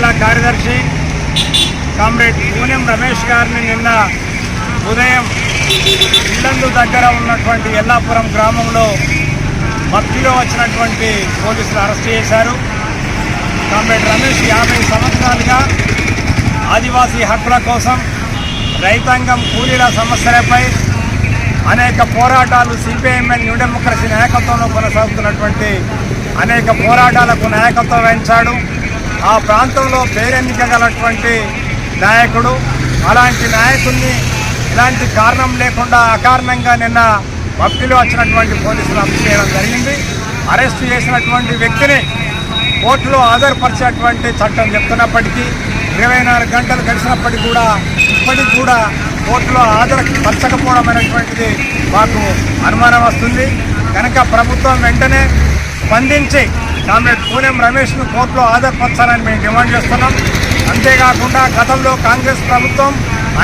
జిల్లా కార్యదర్శి కామ్రేడ్ పూనెం రమేష్ గారిని నిన్న ఉదయం ఇల్లందు దగ్గర ఉన్నటువంటి ఎల్లాపురం గ్రామంలో భక్తిలో వచ్చినటువంటి పోలీసులు అరెస్ట్ చేశారు. కామ్రేడ్ రమేష్ యాభై సంవత్సరాలుగా ఆదివాసీ హక్కుల కోసం రైతాంగం కూలీల సమస్యలపై అనేక పోరాటాలు సిపిఐఎంఎల్ న్యూ డెమోక్రసీ నాయకత్వంలో కొనసాగుతున్నటువంటి అనేక పోరాటాలకు నాయకత్వం వహించాడు. ఆ ప్రాంతంలో పేరెన్నికగలటువంటి నాయకుడు. అలాంటి నాయకుడిని ఇలాంటి కారణం లేకుండా అకారణంగా నిన్న భక్తులు వచ్చినటువంటి పోలీసులు అరెస్ట్ చేయడం జరిగింది. అరెస్ట్ చేసినటువంటి వ్యక్తిని కోర్టులో హాజరుపరిచేటువంటి చట్టం చెప్తున్నప్పటికీ ఇరవై నాలుగు గంటలు గడిచినప్పటికీ కూడా ఇప్పటికి కూడా కోర్టులో హాజరుపరచకపోవడం అనేటువంటిది మాకు అనుమానం వస్తుంది. కనుక ప్రభుత్వం వెంటనే స్పందించి కామ్రేడ్ పూనెం రమేష్ను కోర్టులో హాజరుపరచాలని మేము డిమాండ్ చేస్తున్నాం. అంతేకాకుండా గతంలో కాంగ్రెస్ ప్రభుత్వం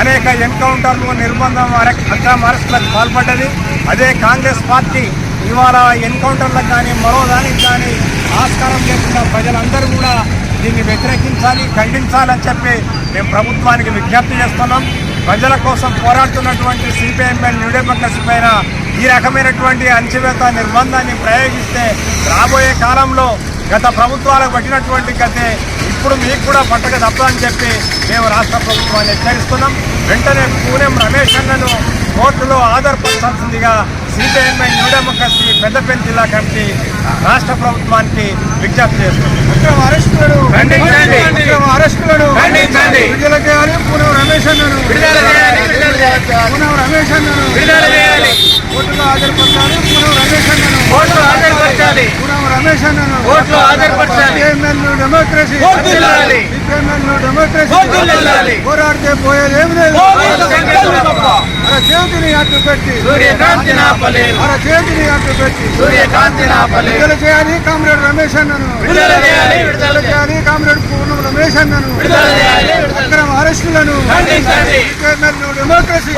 అనేక ఎన్కౌంటర్లు నిర్బంధం అక్రమ అరెస్టులకు పాల్పడ్డది. అదే కాంగ్రెస్ పార్టీ ఇవాళ ఎన్కౌంటర్లకు కానీ మరో దానికి కానీ ఆస్కారం లేకుండా ప్రజలందరూ కూడా దీన్ని వ్యతిరేకించాలి ఖండించాలని చెప్పి మేము ప్రభుత్వానికి విజ్ఞప్తి చేస్తున్నాం. ప్రజల కోసం పోరాడుతున్నటువంటి సిపిఐఎంఎల్ న్యూ డెమోక్రసీ పైన ఈ రకమైనటువంటి అణచివేత నిర్బంధాన్ని ప్రయోగిస్తే రాబోయే కాలంలో గత ప్రభుత్వాలకు పట్టినటువంటి గతే ఇప్పుడు మీకు కూడా పట్టక తప్పదని చెప్పి మేము రాష్ట్ర ప్రభుత్వాన్ని హెచ్చరిస్తున్నాం. వెంటనే పూనెం రమేష్ అన్నను కోర్టులో ఆధారపరచాల్సిందిగా సిపిఐఎంఐ న్యూ డెమోక్రసీ పెద్దపల్లి జిల్లా కమిటీ రాష్ట్ర ప్రభుత్వానికి విజ్ఞప్తి చేస్తుంది అక్రమ అరెస్టులను ఖండించండి. అక్రమ అరెస్టులను ఖండించండి. విడుదల చేయాలి పూనం రమేష్ అన్నను విడుదల చేయాలి, విడుదల చేయాలి. పూనం రమేష్ అన్నను విడుదల చేయాలి. కోర్టులో హాజరుపరచాలి పూనం రమేష్ అన్నను కోర్టులో హాజరుపరచాలి. పూనం రమేష్ అన్నను కోర్టులో హాజరుపరచాలి. సిపిఎంఎల్ డెమోక్రసీ వర్ధిల్లాలి. సిపిఎంఎల్ డెమోక్రసీ వర్ధిల్లాలి. పోరాడితే పోయేదేమి లేదు పోరాడితే సంకల్పం తప్ప. అర చేతిని అడ్డు పెట్టి సూర్యకాంతి నాపలేదు అర చేతిని అడ్డు పెట్టి సూర్యకాంతి నాపలేదు విడుదల చేయాలి కామ్రేడ్ రమేష్ అన్నను విడుదల చేయాలి, విడుదల చేయాలి కామ్రేడ్ పూర్ణం రమేష్ అన్నను విడుదల చేయాలి, అక్రమ అరెస్టులను. CPIML democracy.